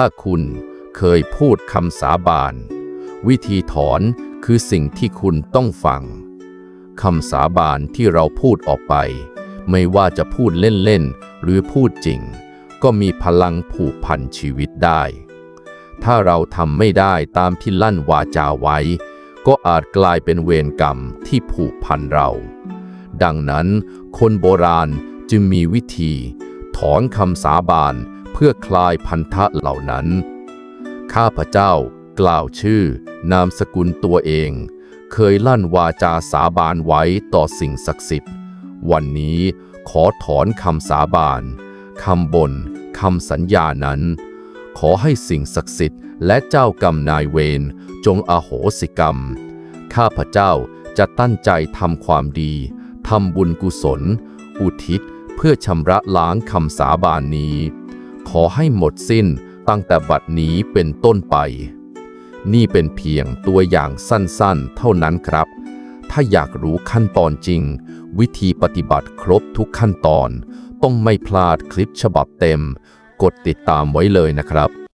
ถ้าคุณเคยพูดคำสาบาน วิธีถอนคือสิ่งที่คุณต้องฟังคำสาบานที่เราพูดออกไป ไม่ว่าจะพูดเล่นๆหรือพูดจริง ก็มีพลังผูกพันชีวิตได้ ถ้าเราทำไม่ได้ตามที่ลั่นวาจาไว้ ก็อาจกลายเป็นเวรกรรมที่ผูกพันเรา ดังนั้นคนโบราณจึงมีวิธี ถอนคำสาบาน เพื่อคลายพันธะเหล่านั้น ข้าพเจ้ากล่าวชื่อนามสกุลตัวเอง เคยลั่นวาจาสาบานไว้ต่อสิ่งศักดิ์สิทธิ์ วันนี้ขอถอนคำสาบานคำบน่นคำสัญญานั้น ขอให้สิ่งศักดิ์สิทธิ์และเจ้ากรรมนายเวรจงอโหสิกรรม ข้าพเจ้าจะตั้งใจทำความดีทำบุญกุศล อุทิศเพื่อชำระล้างคำสาบานนี้ ขอให้หมดสิ้นตั้งแต่บัดนี้เป็นต้นไป นี่เป็นเพียงตัวอย่างสั้นๆ เท่านั้นครับ ถ้าอยากรู้ขั้นตอนจริง วิธีปฏิบัติครบทุกขั้นตอน ต้องไม่พลาดคลิปฉบับเต็ม กดติดตามไว้เลยนะครับ